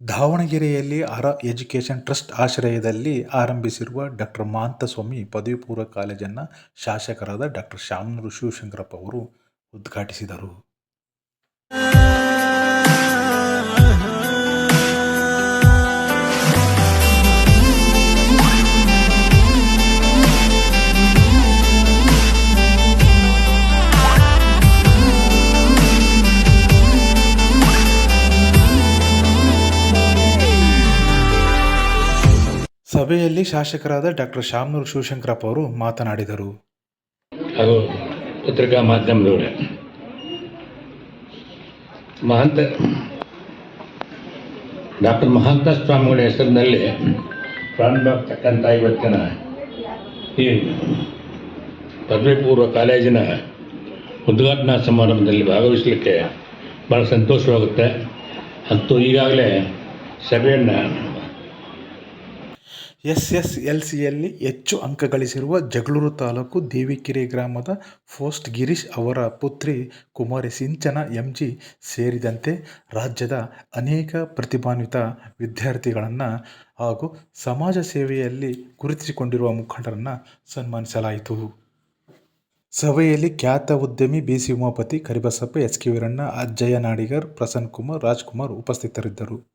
ದಾವಣಗೆರೆಯಲ್ಲಿ ಅರ education trust ಆಶ್ರಯದಲ್ಲಿ ಆರಂಭಿಸಿರುವ ಡಾಕ್ಟರ್ ಮಹಂತಸ್ವಾಮಿ ಪದವಿ ಪೂರ್ವ ಕಾಲೇಜನ್ನು ಶಾಸಕರಾದ ಡಾಕ್ಟರ್ ಶಾಮನೂರು ಶಿವಶಂಕರಪ್ಪ ಅವರು ಉದ್ಘಾಟಿಸಿದರು. ಸಭೆಯಲ್ಲಿ ಶಾಸಕರಾದ ಡಾಕ್ಟರ್ ಶಾಮನೂರು ಶಿವಶಂಕರಪ್ಪ ಅವರು ಮಾತನಾಡಿದರು. ಹಾಗೂ ಪತ್ರಿಕಾ ಮಾಧ್ಯಮದವರೇ. ಮಹಂತ ಡಾಕ್ಟರ್ ಮಹಾಂತ ಸ್ವಾಮಿಗಳ ಹೆಸರಿನಲ್ಲಿ ಪ್ರಾರಂಭವಾಗ್ತಕ್ಕಂಥ ಇವತ್ತಿನ ಈ ಪದವಿ ಪೂರ್ವ ಕಾಲೇಜಿನ ಉದ್ಘಾಟನಾ ಸಮಾರಂಭದಲ್ಲಿ ಭಾಗವಹಿಸಲಿಕ್ಕೆ ಭಾಳ ಸಂತೋಷವಾಗುತ್ತೆ. ಅಂತೂ ಈಗಾಗಲೇ ಸಭೆಯನ್ನು ಎಸ್ಎಸ್ಎಲ್ಸಿಯಲ್ಲಿ ಹೆಚ್ಚು ಅಂಕ ಗಳಿಸಿರುವ ಜಗಳೂರು ತಾಲೂಕು ದೇವಿಕೆರೆ ಗ್ರಾಮದ ಫೋಸ್ಟ್ ಗಿರೀಶ್ ಅವರ ಪುತ್ರಿ ಕುಮಾರಿ ಸಿಂಚನ ಎಂ ಜಿ ಸೇರಿದಂತೆ ರಾಜ್ಯದ ಅನೇಕ ಪ್ರತಿಭಾನ್ವಿತ ವಿದ್ಯಾರ್ಥಿಗಳನ್ನು ಹಾಗೂ ಸಮಾಜ ಸೇವೆಯಲ್ಲಿ ಗುರುತಿಸಿಕೊಂಡಿರುವ ಮುಖಂಡರನ್ನು ಸನ್ಮಾನಿಸಲಾಯಿತು. ಸಭೆಯಲ್ಲಿ ಖ್ಯಾತ ಉದ್ಯಮಿ B C Umapathi, Karibasappa S K Veeranna Ajjayya Nadigar Prasanna Kumar Rajkumar ಉಪಸ್ಥಿತರಿದ್ದರು.